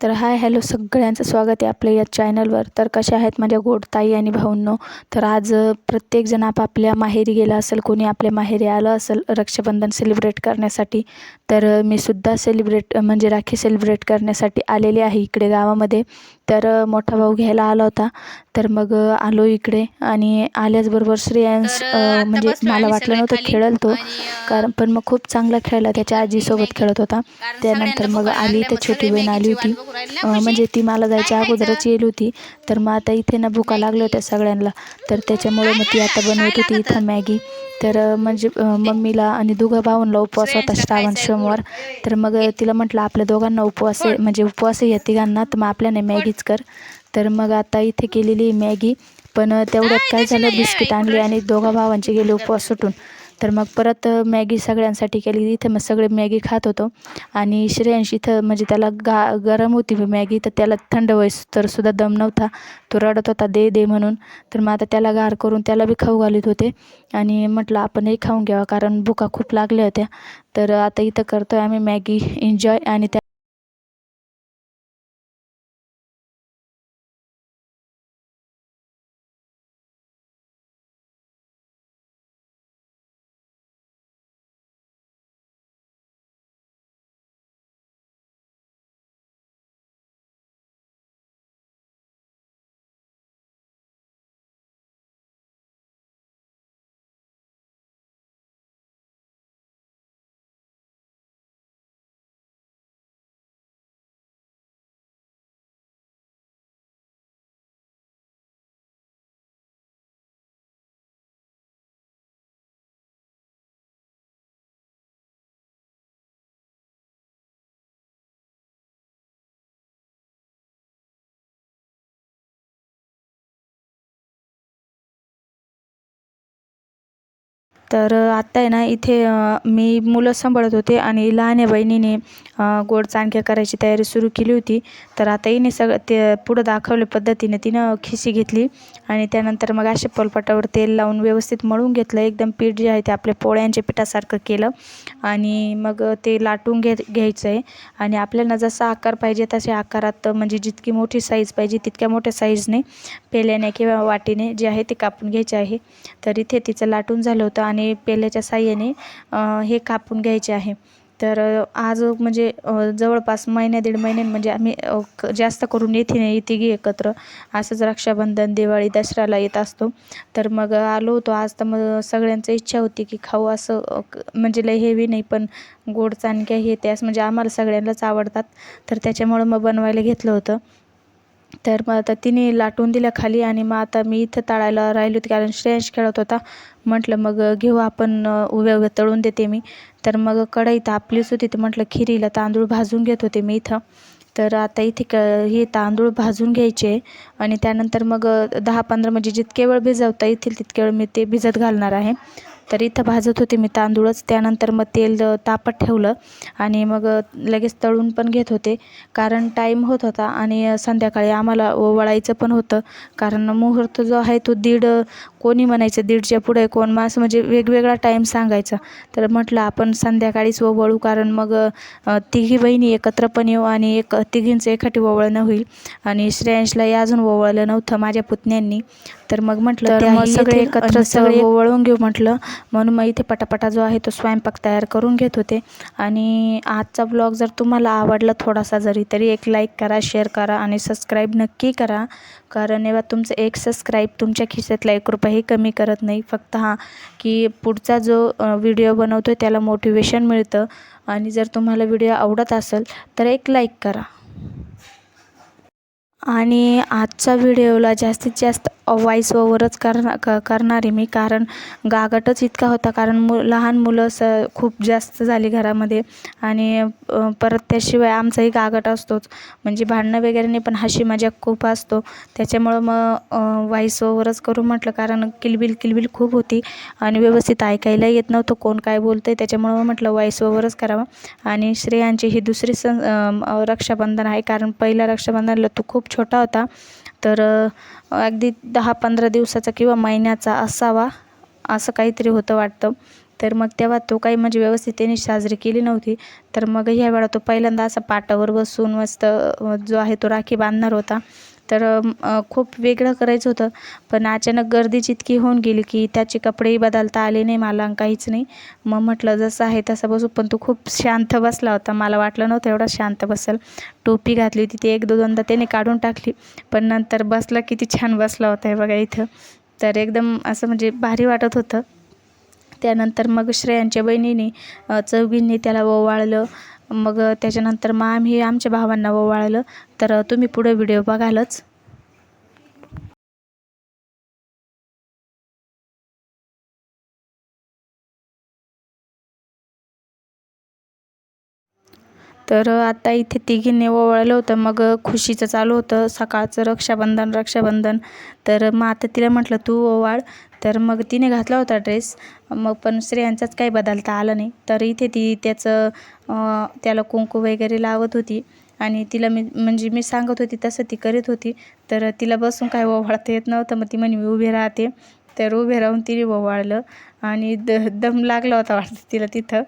तर hi hello सगळ्यांचं स्वागत आहे आपल्या या चॅनलवर. तर कशा आहेत माझ्या गोड ताई आणि भाऊंनो? तर आज प्रत्येकजण आपापल्या माहेरी गेला असेल कोणी आपल्या माहेरी आलं असेल रक्षाबंधन सेलिब्रेट करण्यासाठी. तर मी सुद्धा सेलिब्रेट म्हणजे राखी सेलिब्रेट करण्यासाठी आलेले आहे इकडे गावामध्ये. तर मोठा भाऊ घ्यायला आला होता. तर मग आलो इकडे आणि आल्याचबरोबर श्रेयांश आता म्हणजे मला वाटलं नव्हतं खेळल तो. कारण पण मग खूप चांगला खेळला त्याच्या आजीसोबत खेळत होता. त्यानंतर मग आली तर छोटी बहीण आली होती. खुशी? म्हणजे ती मला जायच्या अगोदरच? येईल होती. तर मग आता इथे ना भुका लागल्या होत्या सगळ्यांना. तर त्याच्यामुळे मग ती आता बनवत होती इथं मॅगी. तर म्हणजे मम्मीला आणि दोघं भाऊंना उपवास होता श्रावण सोमवार. तर मग तिला म्हटलं आपल्या दोघांना उपवास आहे म्हणजे उपवास आहे या तिघांना तर मग आपल्याला मॅगीच कर. तर मग आता इथे केलेली मॅगी. पण तेवढ्यात काय झालं? बिस्किट आणली आणि दोघा भावांचे गेले उपवास सुटून. तर मग परत मॅगी सगळ्यांसाठी केली. इथे मग सगळे मॅगी खात होतो. आणि श्रेयांश इथं म्हणजे त्याला गा गरम होती मॅगी तर त्याला थंड व्हायस तर सुद्धा दम नव्हता. तो रडत होता दे दे म्हणून. तर मग आता त्याला गार करून त्याला बी खाऊ घालत होते. आणि म्हटलं आपणही खाऊन घ्यावा कारण भुका खूप लागल्या होत्या. तर आता इथं करतो आहे आम्ही मॅगी. एन्जॉय आणि त्या तर आत्ता आहे ना इथे मी मुलं सांभाळत होते आणि लहान्या बहिणीने गोड चाणक्या करायची तयारी सुरू केली होती. तर आता हिने सगळं ते पुढं दाखवल्या पद्धतीने तिनं खिशी घेतली आणि त्यानंतर मग अशा पोलपाटावर तेल लावून व्यवस्थित मळून घेतलं. एकदम पीठ जे आहे ते आपल्या पोळ्यांच्या पिठासारखं केलं आणि मग ते लाटून घे घ्यायचं आहे आणि आपल्याला जसा आकार पाहिजे तसे आकारात म्हणजे जितकी मोठी साईज पाहिजे तितक्या मोठ्या साईजने पेल्याने किंवा वाटीने जे आहे ते कापून घ्यायचे आहे. तर इथे तिचं लाटून झालं होतं आणि आणि पेल्याच्या साह्याने हे कापून घ्यायचे आहे. तर आज म्हणजे जवळपास महिन्या दीड महिन्यात म्हणजे आम्ही क- जास्त करून येथे नाही तिघी एकत्र. असंच रक्षाबंधन दिवाळी दसऱ्याला येत असतो. तर मग आलो होतो. आज तर मग सगळ्यांचं इच्छा होती की खाऊ असं म्हणजे लय हेवी नाही पण गोड चाणक्या हे त्यास म्हणजे आम्हाला सगळ्यांनाच आवडतात. तर त्याच्यामुळं मग बनवायला घेतलं होतं. तर मग आता तिने लाटून दिल्या खाली आणि मग आता मी इथं तळायला राहिली होती कारण श्रेयांश खेळत होता. म्हटलं मग घेऊ आपण उभ्या उभ्या तळून देते मी. तर मग कढई तापलीच होती तर म्हटलं खिरीला तांदूळ भाजून घेत होते मी इथं. तर आता इथे क हे तांदूळ भाजून घ्यायचे आणि त्यानंतर मग दहा पंधरा म्हणजे जितके वेळ भिजवता येतील तितके वेळ मी ते भिजत घालणार आहे. तर इथं भाजत होते मी तांदूळच. त्यानंतर मग तेल तापत ठेवलं आणि मग लगेच तळून पण घेत होते. कारण टाईम होत होता आणि संध्याकाळी आम्हाला ओवाळायचं पण होतं. कारण मुहूर्त जो आहे तो दीड कोणी म्हणायचं? दीडच्या पुढे कोण? मग असं म्हणजे वेगवेगळा टाईम सांगायचा. तर म्हटलं आपण संध्याकाळीच ओवाळू कारण मग तिघी बहिणी एकत्र पण येऊ आणि एक तिघींचं एखादी ओवाळणं होईल. आणि श्रेयांशलाही अजून ओवाळलं नव्हतं माझ्या पुतण्यांनी. तर मग म्हटलं सगळे एकत्र सगळे ओवाळून घेऊ म्हटलं. म्हणून मग इथे पटापटा जो आहे तो स्वयंपाक तयार करून घेत होते. आणि आजचा ब्लॉग जर तुम्हाला आवडला थोडासा जरी तरी एक लाईक करा शेअर करा आणि सबस्क्राईब नक्की करा. कारण एव्हा तुमचं एक सबस्क्राईब तुमच्या खिशातला एक रुपयाही कमी करत नाही. फक्त हा की पुढचा जो व्हिडिओ बनवतो आहे त्याला मोटिवेशन मिळतं. आणि जर तुम्हाला व्हिडिओ आवडत असेल तर एक लाईक करा. आणि आजच्या व्हिडिओला जास्तीत जास्त व्हॉईस ओवरच करणार क करणार आहे मी कारण गागाटच इतका होता कारण मु लहान मुलं स खूप जास्त झाली घरामध्ये. आणि परत त्याशिवाय आमचाही गागाट असतोच. म्हणजे भांडणं वगैरे नाही पण हशी मजाक खूप असतो. त्याच्यामुळं मग व्हॉईस ओवरच करू म्हटलं कारण किलबिल किलबिल खूप होती. आणि व्यवस्थित ऐकायला येत नव्हतं कोण काय बोलतं आहे त्याच्यामुळं मग म्हटलं व्हॉईस ओवरच करावा. आणि श्रेयांची ही दुसरी सण रक्षाबंधन आहे कारण पहिलं रक्षाबंधनला तो खूप छोटा होता. तर अगदी दहा पंधरा दिवसाचा किंवा महिन्याचा असावा असं काहीतरी होतं वाटतं. तर मग तेव्हा तो काही म्हणजे व्यवस्थित त्याने साजरी केली नव्हती. तर मग ह्या वेळा तो पहिल्यांदा असा पाटावर बसून मस्त जो आहे तो राखी बांधणार होता. तर खूप वेगळं करायचं होतं. पण अचानक गर्दीच इतकी होऊन गेली की त्याचे कपडेही बदलता आले नाही मला काहीच नाही. मग म्हटलं जसं आहे तसं बसू. पण तो खूप शांत बसला होता. मला वाटलं नव्हतं एवढा शांत बसेल. टोपी घातली होती ती एक दोनदा त्याने काढून टाकली. पण नंतर बसला किती छान बसला होता हे बघा इथं. तर एकदम असं म्हणजे भारी वाटत होतं. त्यानंतर मग श्रेयांच्या बहिणीने चौघींनी त्याला ओवाळलं. मग त्याच्यानंतर मग आम्ही आमच्या भावांना ओवाळलं. तर तुम्ही पुढे व्हिडिओ बघालच. तर आता इथे तिघींनी ओवाळलं होतं. मग खुशीचं चालू होतं. सकाळचं रक्षाबंधन रक्षाबंधन. तर मग आता तिला म्हटलं तू ओवाळ. तर मग तिने घातला होता ड्रेस मग पण स्त्रियांचाच काही बदलता आलं नाही. तर इथे ती त्याचं त्याला कुंकू वगैरे लावत होती. आणि तिला मी म्हणजे मी सांगत होती तसं ती करीत होती. तर तिला बसून काय ओवाळता येत नव्हतं. मग ती म्हणे मी उभी राहते. तर उभे राहून तिने ओवाळलं. आणि द दम लागला होता वाटतं तिला तिथं.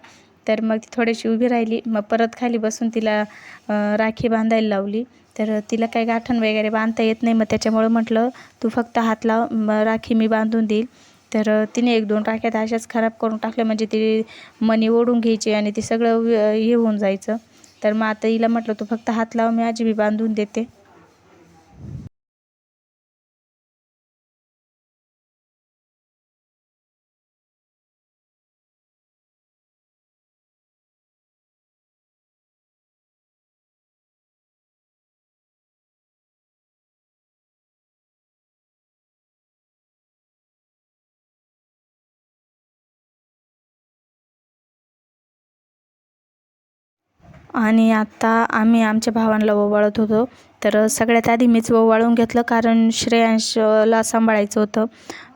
तर मग ती थोडीशी उभी राहिली. मग परत खाली बसून तिला राखी बांधायला लावली. तर तिला काही गाठण वगैरे बांधता येत नाही. मग त्याच्यामुळं म्हटलं तू फक्त हात लाव मग राखी मी बांधून देईल. तर तिने एक दोन राख्या अशाच खराब करून टाकल्या. म्हणजे ती मणी ओढून घ्यायची आणि ते सगळं हे होऊन जायचं. तर मग आता हिला म्हटलं तू फक्त हात लाव मी आजी मी बांधून देते. आणि आता आम्ही आमच्या भावांना ओवाळत होतो. तर सगळ्यात आधी मीच ओवाळून घेतलं कारण श्रेयांशला सांभाळायचं होतं.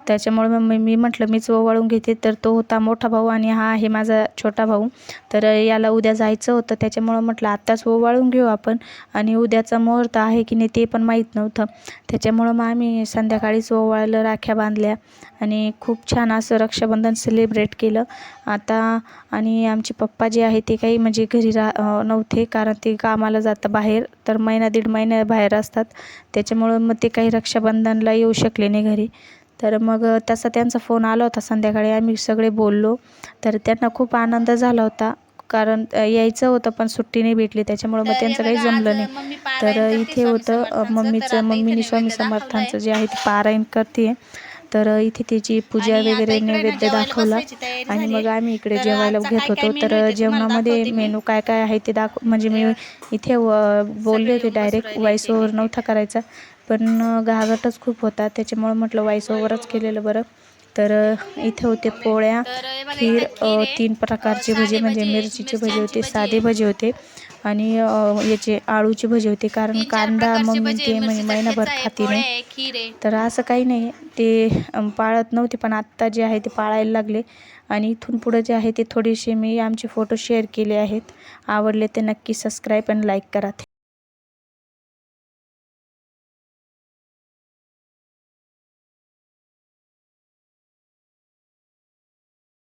त्याच्यामुळे मग मी- मी म्हटलं मीच ओवाळून घेते. तर तो होता मोठा भाऊ आणि हा आहे माझा छोटा भाऊ. तर याला उद्या जायचं होतं. त्याच्यामुळं म्हटलं आत्ताच ओवाळून घेऊ आपण. आणि उद्याचा मुहूर्त आहे की नाही ते पण माहीत नव्हतं. त्याच्यामुळं मग आम्ही संध्याकाळीच ओवाळलं राख्या बांधल्या आणि खूप छान असं रक्षाबंधन सेलिब्रेट केलं. आता आणि आमचे पप्पा जे आहे ते काही म्हणजे घरी रा नव्हते कारण ते कामाला जातं बाहेर. तर महिना दीड महिना बाहेर असतात. त्याच्यामुळं मग ते काही रक्षाबंधनला येऊ शकले नाही घरी. तर मग तसा त्यांचा फोन आला होता संध्याकाळी. आम्ही सगळे बोललो. तर त्यांना खूप आनंद झाला होता. कारण यायचं होतं पण सुट्टी नाही भेटली. त्याच्यामुळं मग त्यांचं काही जमलं नाही. तर इथे होतं मम्मीचं मम्मीने स्वामी समर्थांचं जे आहे ते पारायण करते. तर इथे त्याची पूजा वगैरे नैवेद्य दाखवला. आणि मग आम्ही इकडे जेवायला घेत होतो. तर जेवणामध्ये मेनू काय काय आहे ते दाखव म्हणजे मी इथे बोलले होते डायरेक्ट व्हॉइस ओव्हर नव्हता करायचा. पण घागटच खूप होता त्याच्यामुळं म्हटलं व्हॉइस ओव्हरच केलेलं बरं. तर इथे होते पोळ्या खीर तीन प्रकारचे भजे. म्हणजे मिरचीचे भजे होते साधे भजे होते. आणि याचे आळूचे भजे होते. कारण कांदा मम्मी ते म्हणजे महिनाभर खाती नाही. तर असं काही नाही. ते पाळत नव्हते पण आत्ता जे आहे ते पाळायला लागले. आणि इथून पुढं जे आहे ते थोडेसे मी आमचे फोटो शेअर केले आहेत. आवडले ते नक्की सबस्क्राईब आणि लाईक करा.